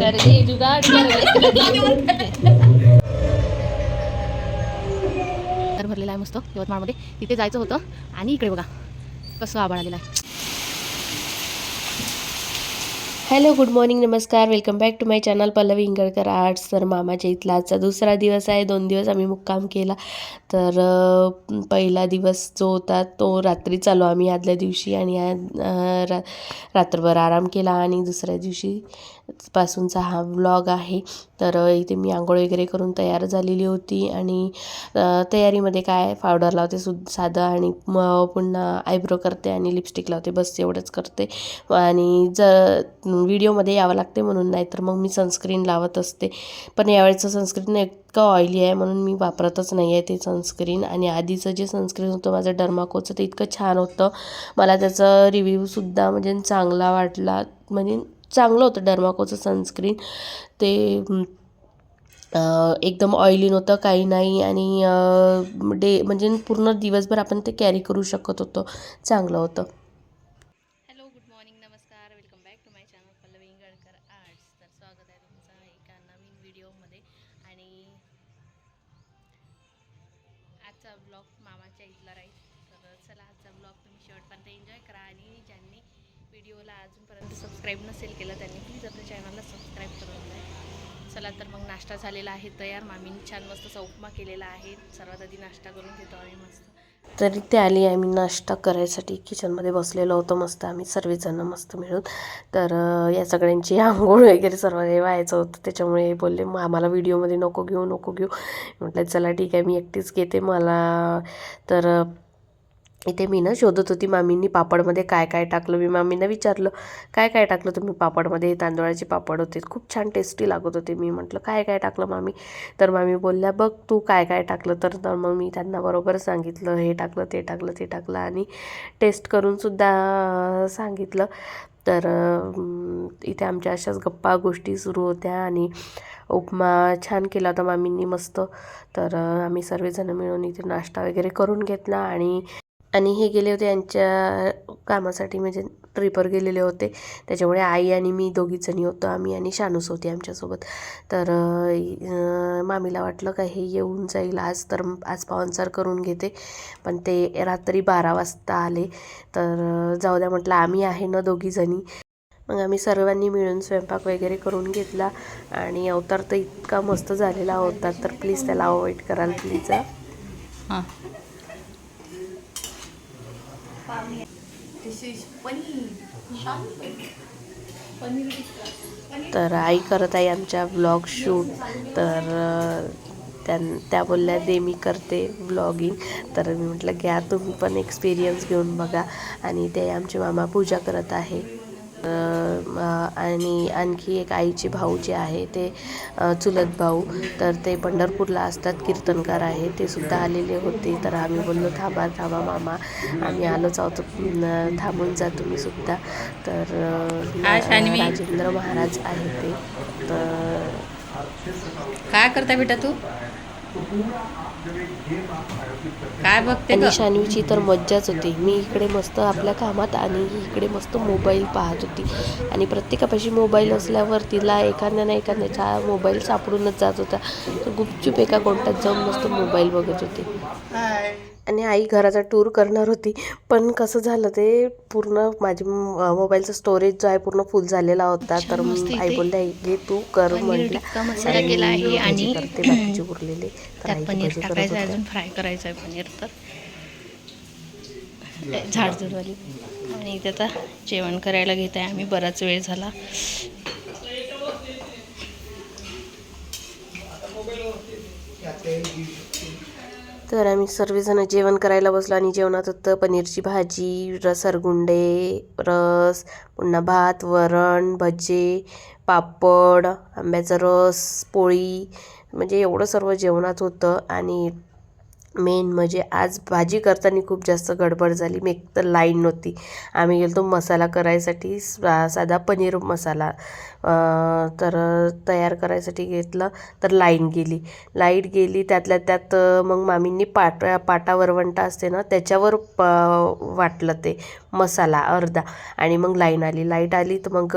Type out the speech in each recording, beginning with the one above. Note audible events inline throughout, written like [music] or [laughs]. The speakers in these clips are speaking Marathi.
कर जुगाड [laughs] भरलेला आहे मस्त यवतमाळमध्ये. तिथे जायचं होतं आणि इकडे बघा कसं आभाळ आलेला आहे. हॅलो गुड मॉर्निंग नमस्कार. Welcome back to my channel Pallavi Ingalkar arts. तर मामाच्या इथला आजचा दुसरा दिवस आहे. दोन दिवस आम्ही मुक्काम केला. तर पहिला दिवस जो होता तो रात्री चालू. आम्ही आदल्या दिवशी आणि रा रात्रभर आराम केला आणि दुसऱ्या दिवशी पासूनचा हा व्लॉग आहे. तर इथे मी आंघोळ वगैरे करून तयार झालेली होती आणि तयारीमध्ये काय पावडर लावते सु साधं आणि मग पुन्हा आयब्रो करते आणि लिपस्टिक लावते. बस एवढंच करते. आणि जर व्हिडिओमध्ये यावं लागते म्हणून नाही तर मग मी सनस्क्रीन लावत असते. पण यावेळेचं सनस्क्रीन इतकं ऑइली आहे म्हणून मी वापरतच नाही आहे ते सनस्क्रीन आणि आधीचं जे सनस्क्रीन होतं माझं डर्माकोचं ते इतकं छान होतं. मला त्याचा रिव्ह्यूसुद्धा म्हणजे चांगला वाटला. म्हणजे चांगलं होतं डर्माकोचं सनस्क्रीन. ते एकदम ऑइली नव्हतं काही नाही आणि डे म्हणजे पूर्ण दिवसभर आपण ते कॅरी करू शकत होतो. चांगलं होतं. हॅलो गुड मॉर्निंग नमस्कार. Welcome back to my channel Pallavi Ingalkar arts तर स्वागत आहे तुमचं एका नवीन व्हिडिओमध्ये आणि आजचा ब्लॉग मामाच्या इथला राहील. तर चला आजचा ब्लॉग तुम्ही शेवटपर्यंत एन्जॉय करा आणि ज्यांनी व्हिडिओला अजूनपर्यंत सबस्क्राईब नसेल केलं त्यांनी प्लीज आपल्या चॅनलला सबस्क्राईब करून द्या. चला तर मग नाश्ता झालेला आहे तयार. मामीने छान मस्त असा उपमा केलेला आहे. सर्वात आधी नाश्ता करून घेतो आम्ही मस्त. तरी ते आली आम्ही नाश्ता करायसाठी. किचनमध्ये बसलेलो होतो मस्त आम्ही सर्वजण मस्त मिळून. तर या सगळ्यांची आंघोळ वगैरे सर्व व्हायचं होतं. त्याच्यामुळे बोलले मग आम्हाला व्हिडिओमध्ये नको घेऊ नको घेऊ. म्हटलं चला ठीक आहे मी एकटीच घेते मला. तर इथे मी ना शोधत होती मामींनी पापडमध्ये काय काय टाकलं? मी मामींना विचारलं काय काय टाकलं तुम्ही पापडमध्ये? तांदळाचे पापड होते खूप छान टेस्टी लागत होते. मी म्हटलं काय काय टाकलं मामी? तर मामी बोलल्या बघ तू काय काय टाकलं. तर तर मग मी त्यांना बरोबर सांगितलं हे टाकलं ते टाकलं ते टाकलं. आणि टेस्ट करूनसुद्धा सांगितलं. तर इथे आमच्या अशाच गप्पा गोष्टी सुरू होत्या आणि उपमा छान केला होता मामींनी मस्त. तर आम्ही सर्वजण मिळून इथे नाश्ता वगैरे करून घेतला आणि आणि हे गेले होते यांच्या कामासाठी म्हणजे ट्रिपवर गेलेले होते. त्याच्यामुळे आई आणि मी दोघीजणी होतो आम्ही आणि शानूस होती आमच्यासोबत. तर मामीला वाटलं का हे येऊन जाईल आज तर आज पाहुणचार करून घेते. पण ते रात्री बारा वाजता आले. तर जाऊ द्या म्हटलं आम्ही आहे ना दोघीजणी मग आम्ही सर्वांनी मिळून स्वयंपाक वगैरे करून घेतला. आणि अवतार तर इतका मस्त झालेला होता तर प्लीज त्याला अवॉइड कराल प्लीज हां. तर आई करत आहे आमच्या ब्लॉग शूट तर त्यां त्या बोलल्या दे मी करते ब्लॉगिंग तर मी म्हटलं घ्या तुम्ही पण एक्सपिरियन्स घेऊन बघा. आणि ते आमचे मामा पूजा करत आहे. आणि आणखी एक आईचे भाऊ जे आहे ते चुलत भाऊ. तर ते पंढरपूरला असतात कीर्तनकार आहे. ते सुद्धा आलेले होते. तर आम्ही बोललो थांबा थांबा मामा. आम्ही आलोच आहोत. थांबून जा तुम्ही सुद्धा. तर. राजेंद्र महाराज आहे ते. तर काय करता बेटा तू? काय बघते आणि शान्वीची तर मज्जाच होती. मी इकडे मस्त आपल्या कामात आणि इकडे मस्त मोबाईल पाहत होती. आणि प्रत्येकापाशी मोबाईल असल्यावर तिला एखाद्या ना एखाद्याचा मोबाईल सापडूनच जात होता. तर गुपचूप एका कोणत्यात जाऊन मस्त मोबाईल बघत होती. आणि आई घराचा टूर करणार होती. पण कसं झालं ते पूर्ण माझी मोबाईलचा स्टोरेज जो आहे पूर्ण फुल झालेला होता. तर आई बोलल्या घे तू कर म्हटलं आणि करते बाकीचे उरलेले. तर आई भजी करत. अजून फ्राय करायचं आहे पनीर तर. झाडझुडवाली आणि इथे आता जेवण करायला घेत आहे आम्ही बराच वेळ झाला. तर आम्ही सर्वजण जेवण करायला बसलो आणि जेवणात होतं पनीरची भाजी रसरगुंडे रस पुन्हा भात वरण भजे पापड आंब्याचा रस पोळी म्हणजे एवढं सर्व जेवणात होतं आणि मेन म्हणजे आज भाजी करताना खूप जास्त गडबड झाली. मी एक तर लाईन नव्हती. आम्ही गेलो मसाला करायसाठी सा- साधा पनीर मसाला. तर तयार करायसाठी घेतलं तर लाईन गेली. लाइट गेली त्यातल्या त्यात मग मामींनी पाट पाटा वरवंटा असते ना त्याच्यावर प वाटलं ते मसाला अर्धा. आणि मग लाईन आली. लाइट आली तर मग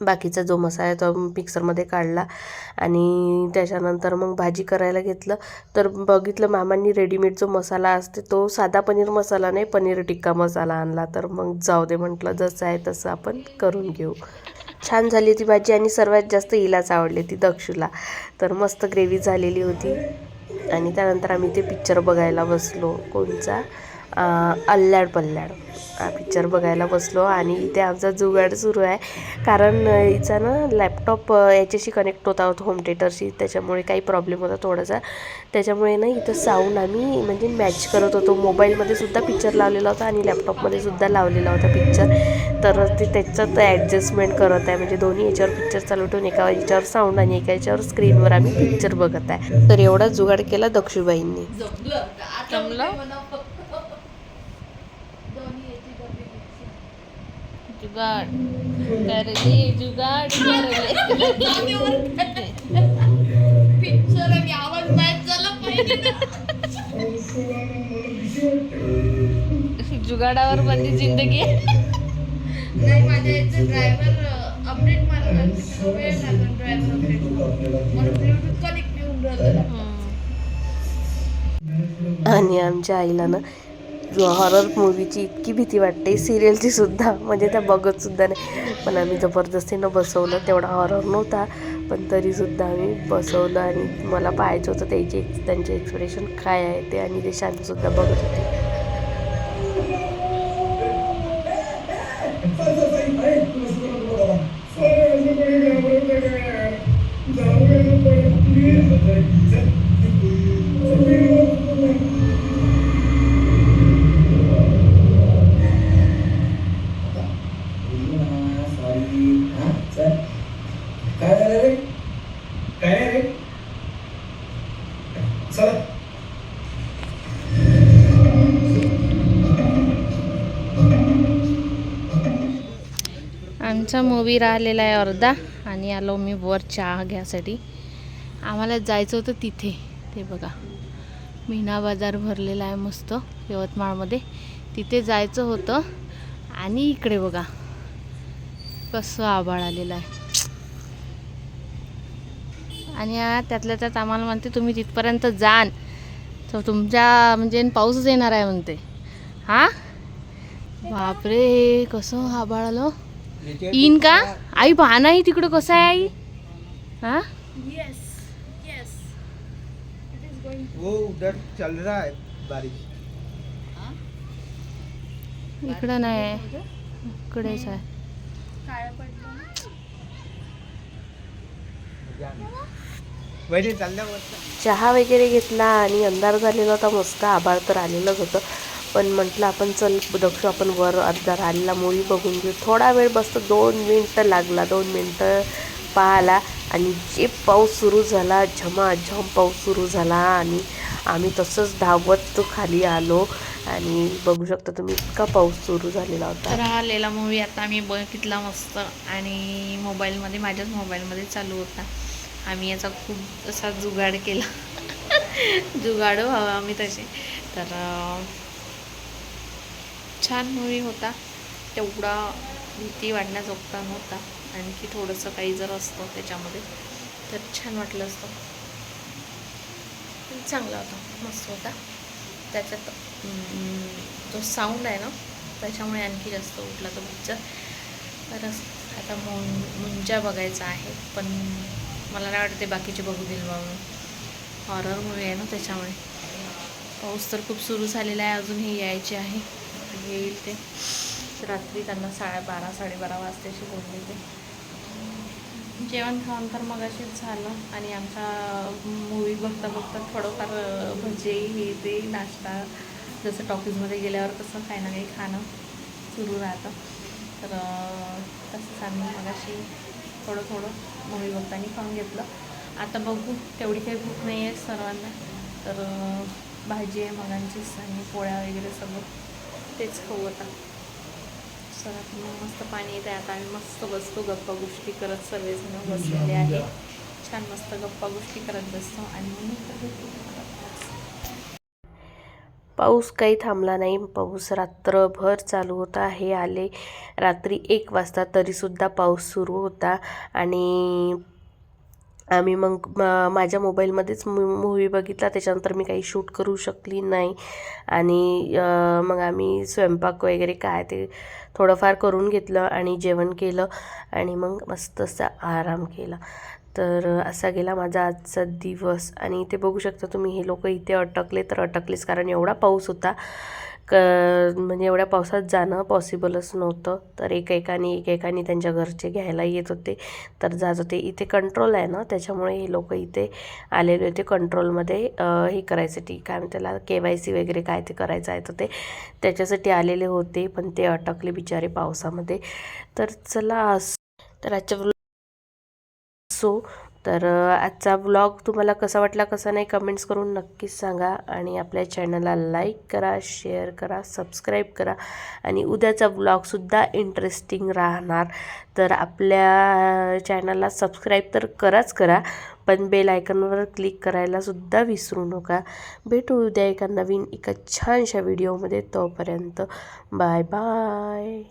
बाकीचा जो मसाला तो मिक्सरमध्ये काढला आणि त्याच्यानंतर मग भाजी करायला घेतलं. तर बघितलं मामांनी रेडीमेड जो मसाला असते तो साधा पनीर मसाला नाही पनीर टिक्का मसाला आणला. तर मग जाऊ दे म्हटलं जसं आहे तसं आपण करून घेऊ. छान झाली ती भाजी आणि सर्वात जास्त हिलाच आवडली ती दक्षूला. तर मस्त ग्रेव्ही झालेली होती. आणि त्यानंतर आम्ही ते पिक्चर बघायला बसलो कोणचा. अं, अल्ल्याड पल्ल्याड हा पिक्चर बघायला बसलो आणि इथे आमचा जुगाड सुरू आहे. कारण हिचा ना लॅपटॉप याच्याशी कनेक्ट होता होता होम थिएटरशी त्याच्यामुळे काही प्रॉब्लेम होता थोडासा. त्याच्यामुळे ना इथं साऊंड आम्ही म्हणजे मॅच करत होतो. मोबाईलमध्ये सुद्धा पिक्चर लावलेला होता आणि लॅपटॉपमध्ये सुद्धा लावलेला होता पिक्चर तर ते त्याच्यात ॲडजस्टमेंट करत आहे. म्हणजे दोन्ही याच्यावर पिक्चर चालू ठेवून एका याच्यावर साऊंड आणि एका याच्यावर स्क्रीनवर आम्ही पिक्चर बघत आहे. तर एवढा जुगाड केला दक्षूबाईंनी. जुगाड. करले जुगाड पिक्चर आणि आवाज मॅच झाला जुगाडावर बंदी जिंदगी नाही माझ्या याचे ड्रायव्हर अपडेट मारला वेळ लागला ड्रायव्हर अपडेट म्हणून ब्लूटूथ कनेक्ट राहिलं. आणि आमच्या आईला ना हॉरर मूवीची इतकी भीती वाटते सिरियलची सुद्धा. म्हणजे त्या बघत सुद्धा नाही. पण आम्ही जबरदस्तीनं बसवलं. तेवढा हॉरर नव्हता पण तरीसुद्धा आम्ही बसवलं आणि मला पाहायचं होतं त्याचे त्यांचे एक्सप्रेशन काय आहे ते आणि ते शांतसुद्धा बघत होते. आमचा मूवी राहिलेला आहे अर्धा आणि आलो मी वर चहा घ्यासाठी. आम्हाला जायचं होतं तिथे. ते बघा. मीना बाजार भरलेला आहे मस्त यवतमाळमध्ये. तिथे जायचं होतं आणि इकडे बघा. कसं आभाळ आलेलं आहे. आणि त्यातल्या त्यात आम्हाला म्हणते तुम्ही तिथपर्यंत जाण. तर तुमच्या म्हणजे पाऊसच येणार आहे म्हणते. हां? बापरे कसं आभाळ आलं. येईन का? आई पहा नाही तिकडं कसं आहे आई? हा? वो उधर चल रहा है? बारिश इकडं नाही. इकडेच आहे. चहा वगैरे घेतला आणि अंधार झालेला होता मस्त आभाळ तर आलेलंच होतं. पण म्हटलं आपण चल दक्ष आपण वर अर्धा राहिलेला मूवी बघून घेऊ. थोडा वेळ बसतो दोन मिनटं लागला दोन मिनटं पाहाला आणि जे पाऊस सुरू झाला झमाझम पाऊस सुरू झाला आणि आम्ही तसंच धावत खाली आलो आणि बघू शकता तुम्ही इतका पाऊस सुरू झालेला होता. राहिलेला मूवी आता आम्ही बघितला मस्त आणि मोबाईलमध्ये माझ्याच मोबाईलमध्ये चालू होता. आम्ही याचा खूप असा जुगाड केला. [laughs] जुगाडो हवा आम्ही तसे तर छान मूवी होता. तेवढा भीती वाढण्याजोगता नव्हता. आणखी थोडंसं काही जर असतं त्याच्यामध्ये तर छान वाटलं असतं. चांगला होता. मस्त होता. त्याच्यात जो साऊंड आहे ना त्याच्यामुळे आणखी जास्त उठला तो पिक्चर तर आता मु मुंजा बघायचा आहे पण मला नाही वाटते बाकीचे बघू देईल म्हणून. हॉरर मूवी आहे ना त्याच्यामुळे. पाऊस तर खूप सुरू झालेला आहे अजूनही यायचे आहे. येईल ते रात्री त्यांना साडे बारा साडेबारा वाजताशी बोलले ते. जेवण खाऊन तर मग असेच झालं आणि आमचा मूवी बघता बघता थोडंफार भजे हे ते नाश्ता जसं टॉकीजमध्ये गेल्यावर कसं काही ना काही खाणं सुरू राहतं. तर तसंच आम्ही मगाशी थोडं थोडं मूवी बघताना खाऊन घेतलं. आता बघू तेवढी काही भूक नाही आहे सर्वांना. तर भाजी आहे मगांचीच आणि पोळ्या वगैरे सगळं. तेच खाऊ आता. चला मग मस्त पाणी येते आता. आम्ही मस्त बसतो गप्पा गोष्टी करत सर्वजण बसलेले आहे छान मस्त गप्पा गोष्टी करत बसतो आणि. पाऊस काही थांबला नाही. पाऊस रात्रभर चालू होता. हे आले रात्री एक वाजता. तरीसुद्धा पाऊस सुरू होता. आणि आम्ही मग मा माझ्या मोबाईलमध्येच मू मूवी बघितला. त्याच्यानंतर मी काही शूट करू शकली नाही. आणि मग आम्ही स्वयंपाक वगैरे काय ते थोडंफार करून घेतलं आणि जेवण केलं आणि मग मस्त असा आराम केला. तर असा गेला माझा आजचा दिवस. आणि इथे बघू शकता तुम्ही हे लोक इथे अटकले तर अटकलेच कारण एवढा पाऊस होता. क म्हणजे एवढ्या पावसात जाणं पॉसिबलच नव्हतं. तर एकेकाने एकेकाने त्यांच्या घरचे घ्यायला येत होते. तर जात होते इथे कंट्रोल आहे ना त्याच्यामुळे हे लोक इथे आलेले होते कंट्रोलमध्ये हे करायसाठी. काय म्हणतात त्याला के वाय सी वगैरे काय ते करायचं आहे तर ते त्याच्यासाठी आलेले होते पण ते अटकले बिचारे पावसामध्ये. तर चला तर आजच्या सो तर आजचा ब्लॉग तुम्हाला कसा वाटला कसा नाही कमेंट्स करून नक्कीच सांगा आणि आपल्या चॅनलला लाईक करा शेअर करा सबस्क्राईब करा आणि उद्याचा ब्लॉगसुद्धा इंटरेस्टिंग राहणार. तर आपल्या चॅनलला सबस्क्राईब तर कराच करा पण बेल आयकॉनवर क्लिक करायलासुद्धा विसरू नका. भेटू उद्या एका नवीन एका छानशा व्हिडिओमध्ये तोपर्यंत. Bye bye